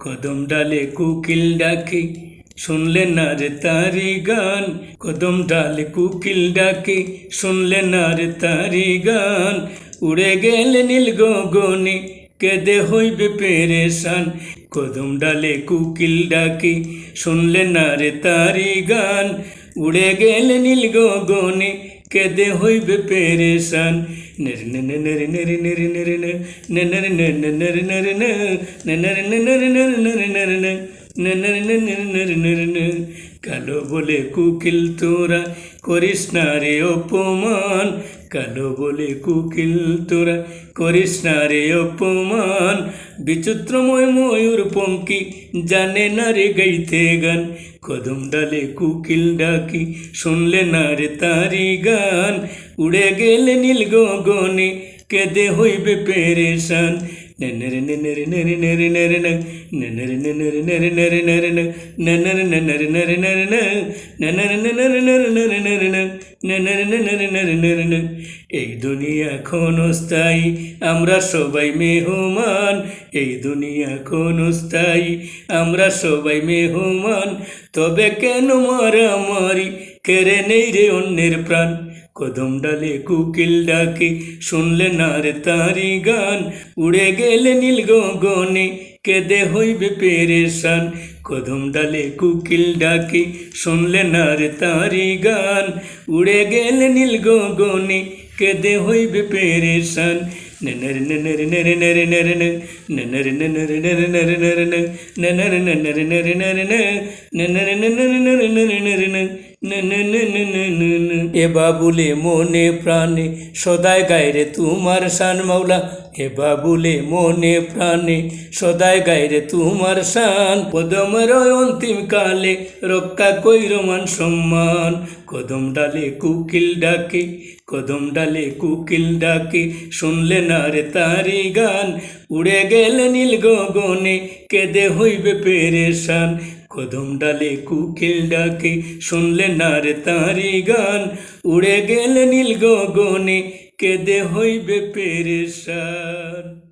কদম ডালে কুকিল ডাকে, শুনলে না রে তারি গান। কদম ডালে কুকিল ডাকে, শুনলে না রে তারি গান। উড়ে গেলে নীল গগনে, কেদে হইবে পেরেশান। কদম ডালে কুকিল ডাকে, শুনলে না রে তারি গান। উড়ে গেলে নীল গগনে কেদে হইবে পেরেশান নেরে নেরে নেরে নেরে নেরে নেরে নেরে নেরে নেরে নেরে নেরে নেরে নেরে নেরে নেরে নেরে কালো বলে কুকিল তোরা করিস না রে অপমান। কালো বলে কুকিল তোরা করিস না রে অপমান। বিচিত্রময় ময়ূর পঙ্কি জানে না রে গাইতে গান। কদম ডালে কুকিল ডাকি শুনলে না রে তারি গান। উড়ে গেলে নীল গগনে কেদে হইবে পেরেশান। এই দুনিয়া ক্ষণস্থায়ী, আমরা সবাই মেহমান। এই দুনিয়া ক্ষণস্থায়ী, আমরা সবাই মেহমান। তবে কেন মারামারি? কেড়ে নেই রে অন্যের প্রাণ। কদম ডালে কুকিল ডাকে শুনলে না তারি গান। উড়ে গেলে নীল গগনে কেঁদে হইবে পেরেশান। কদম ডালে কুকিল ডাকে শুনলে না তারি গান। উড়ে গেলে নীল গগনে কেঁদে হইবে পেরেশান। নর এ বাবুলে মনে প্রাণে সদায় গায়রে তোমার শান মাওলা। হে বাবুলে মনে প্রাণে সদায় গায়রে তোমার শান। কদমের অন্তিম কালে, রক্ষা কইর মান সম্মান। কদম ডালে কুকিল ডাকে, কদম ডালে কুকিল ডাকে। শুনলে না রে তারি গান, উড়ে গেলে নীল গগনে, কেদে হইবে পেরেশান। কদম ডালে কুকিল ডাকে শুনলে না রে তাঁরি গান। উড়ে গেলে নীল গগনে, কেদে হইবে পেরেশান।